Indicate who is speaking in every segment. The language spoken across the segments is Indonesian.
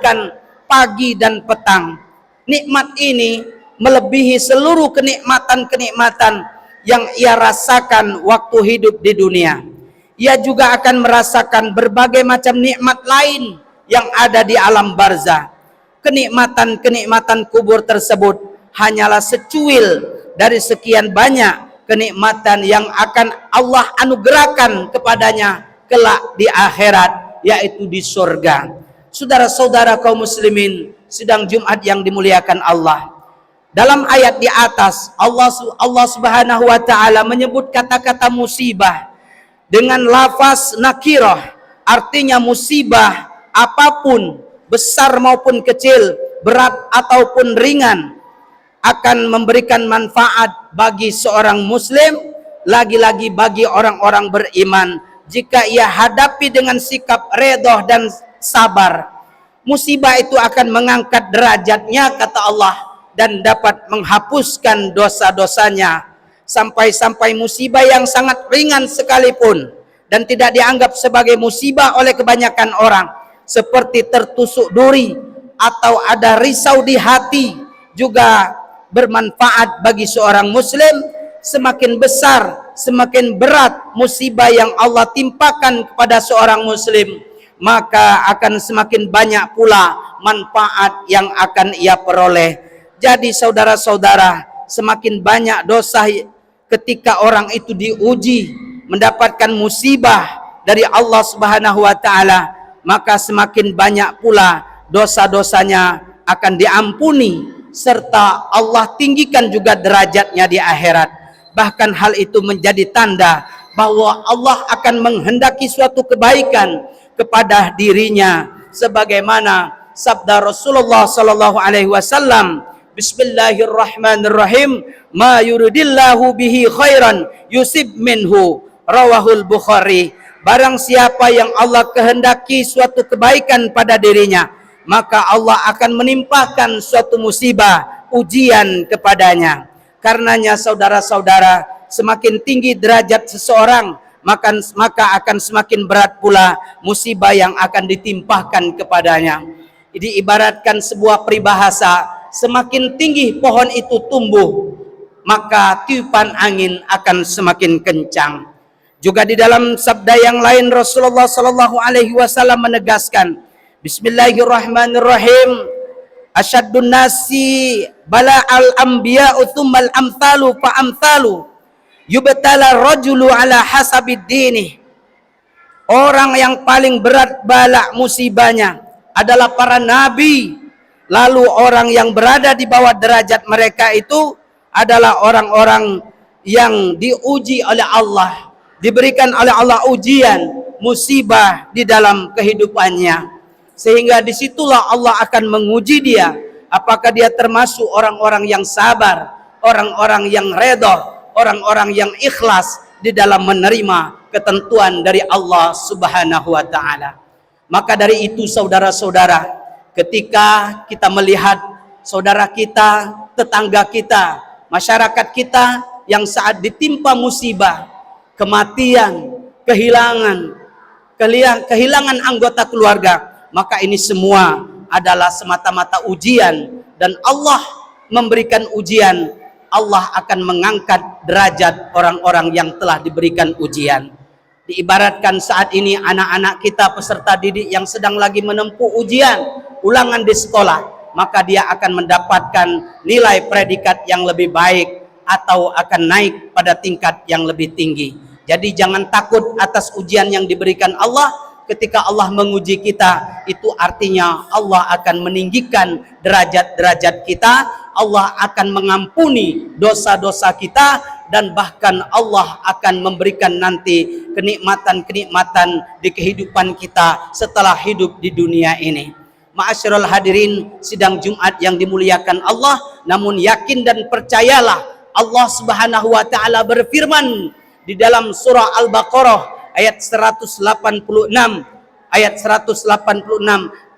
Speaker 1: kan pagi dan petang. Nikmat ini melebihi seluruh kenikmatan-kenikmatan yang ia rasakan waktu hidup di dunia. Ia juga akan merasakan berbagai macam nikmat lain yang ada di alam barzah. Kenikmatan-kenikmatan kubur tersebut hanyalah secuil dari sekian banyak kenikmatan yang akan Allah anugerahkan kepadanya kelak di akhirat yaitu di surga. Saudara-saudara kaum muslimin, sidang Jumat yang dimuliakan Allah. Dalam ayat di atas Allah Allah Subhanahu wa taala menyebut kata-kata musibah dengan lafaz nakirah artinya musibah apa pun besar maupun kecil berat ataupun ringan akan memberikan manfaat bagi seorang muslim lagi-lagi bagi orang-orang beriman jika ia hadapi dengan sikap redoh dan sabar. Musibah itu akan mengangkat derajatnya kata Allah dan dapat menghapuskan dosa-dosanya. Sampai-sampai musibah yang sangat ringan sekalipun dan tidak dianggap sebagai musibah oleh kebanyakan orang seperti tertusuk duri atau ada risau di hati juga bermanfaat bagi seorang muslim. Semakin besar semakin berat musibah yang Allah timpakan kepada seorang muslim maka akan semakin banyak pula manfaat yang akan ia peroleh jadi saudara-saudara, semakin banyak dosa ketika orang itu diuji mendapatkan musibah dari Allah Subhanahu wa taala, maka semakin banyak pula dosa-dosanya akan diampuni serta Allah tinggikan juga derajatnya di akhirat. Bahkan hal itu menjadi tanda bahwa Allah akan menghendaki suatu kebaikan kepada dirinya sebagaimana sabda Rasulullah sallallahu alaihi wasallam Bismillahirrahmanirrahim. Ma yuridillahu bihi khairan yusib minhu. Rawahul Bukhari. Barang siapa yang Allah kehendaki suatu kebaikan pada dirinya, maka Allah akan menimpakan suatu musibah, ujian kepadanya. Karenanya saudara-saudara, semakin tinggi derajat seseorang, maka maka akan semakin berat pula musibah yang akan ditimpahkan kepadanya. Ini ibaratkan sebuah peribahasa semakin tinggi pohon itu tumbuh, maka tiupan angin akan semakin kencang. Juga di dalam sabda yang lain Rasulullah sallallahu alaihi wasallam menegaskan, Bismillahirrahmanirrahim. Asyaddun nasi bala al anbiya tsummal amthalu fa amthalu. Yubtala rajulu ala hasabid dini. Orang yang paling berat bala musibahnya adalah para nabi Lalu orang yang berada di bawah derajat mereka itu adalah orang-orang yang diuji oleh Allah, diberikan oleh Allah ujian, musibah di dalam kehidupannya. Sehingga di situlah Allah akan menguji dia, apakah dia termasuk orang-orang yang sabar, orang-orang yang redha, orang-orang yang ikhlas di dalam menerima ketentuan dari Allah Subhanahu wa taala. Maka dari itu saudara-saudara, ketika kita melihat saudara kita, tetangga kita, masyarakat kita yang saat ditimpa musibah, kematian, kehilangan, kehilangan anggota keluarga, maka ini semua adalah semata-mata ujian dan Allah memberikan ujian, Allah akan mengangkat derajat orang-orang yang telah diberikan ujian. Diibaratkan saat ini anak-anak kita peserta didik yang sedang lagi menempuh ujian, ulangan di sekolah, maka dia akan mendapatkan nilai predikat yang lebih baik atau akan naik pada tingkat yang lebih tinggi. Jadi jangan takut atas ujian yang diberikan Allah ketika Allah menguji kita itu artinya Allah akan meninggikan derajat-derajat kita Allah akan mengampuni dosa-dosa kita dan bahkan Allah akan memberikan nanti kenikmatan-kenikmatan di kehidupan kita setelah hidup di dunia ini. Ma'asyiral hadirin sidang Jumat yang dimuliakan Allah namun yakin dan percayalah Allah Subhanahu wa taala berfirman di dalam surah Al-Baqarah ayat 186 ayat 186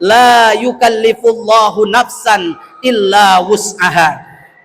Speaker 1: la yukallifullahu nafsan illa wus'aha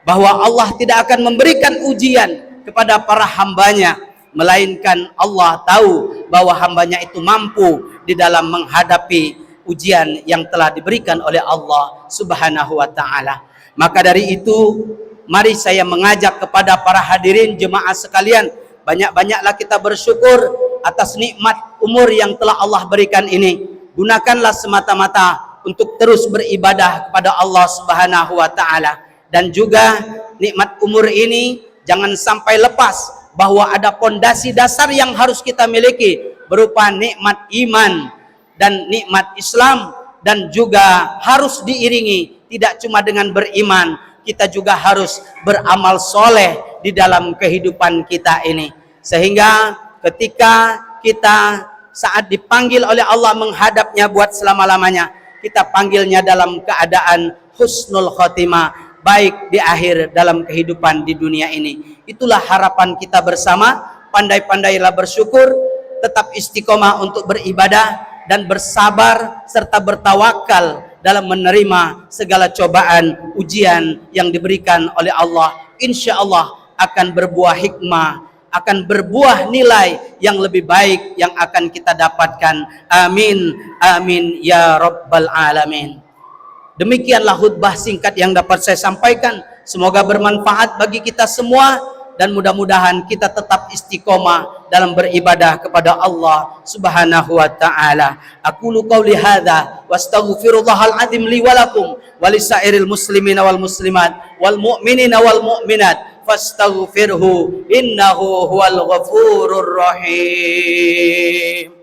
Speaker 1: bahwa Allah tidak akan memberikan ujian kepada para hambanya melainkan Allah tahu bahwa hambanya itu mampu di dalam menghadapi ujian yang telah diberikan oleh Allah Subhanahu wa taala. Maka dari itu, mari saya mengajak kepada para hadirin jemaah sekalian, banyak-banyaklah kita bersyukur atas nikmat umur yang telah Allah berikan ini. Gunakanlah semata-mata untuk terus beribadah kepada Allah Subhanahu wa taala. Dan juga nikmat umur ini jangan sampai lepas bahwa ada pondasi dasar yang harus kita miliki berupa nikmat iman dan nikmat Islam. Dan juga harus diiringi tidak cuma dengan beriman kita juga harus beramal soleh di dalam kehidupan kita ini. Sehingga ketika kita saat dipanggil oleh Allah menghadapnya buat selama-lamanya kita panggilnya dalam keadaan husnul khotimah baik di akhir dalam kehidupan di dunia ini. Itulah harapan kita bersama pandai-pandailah bersyukur tetap istiqomah untuk beribadah dan bersabar serta bertawakal dalam menerima segala cobaan ujian yang diberikan oleh Allah. Insya Allah akan berbuah hikmah akan berbuah nilai yang lebih baik yang akan kita dapatkan. Amin. Amin ya rabbal alamin. Demikianlah khutbah singkat yang dapat saya sampaikan. Semoga bermanfaat bagi kita semua dan mudah-mudahan kita tetap istiqomah dalam beribadah kepada Allah Subhanahu wa taala. Aku lu qauli hadza wastaghfirullahal azim li wa lakum muslimina wal muslimat wal mu'minina wal mu'minat ফাস্তাগফিরহু ইন্নাহু হুয়াল গফুরুর রহিম।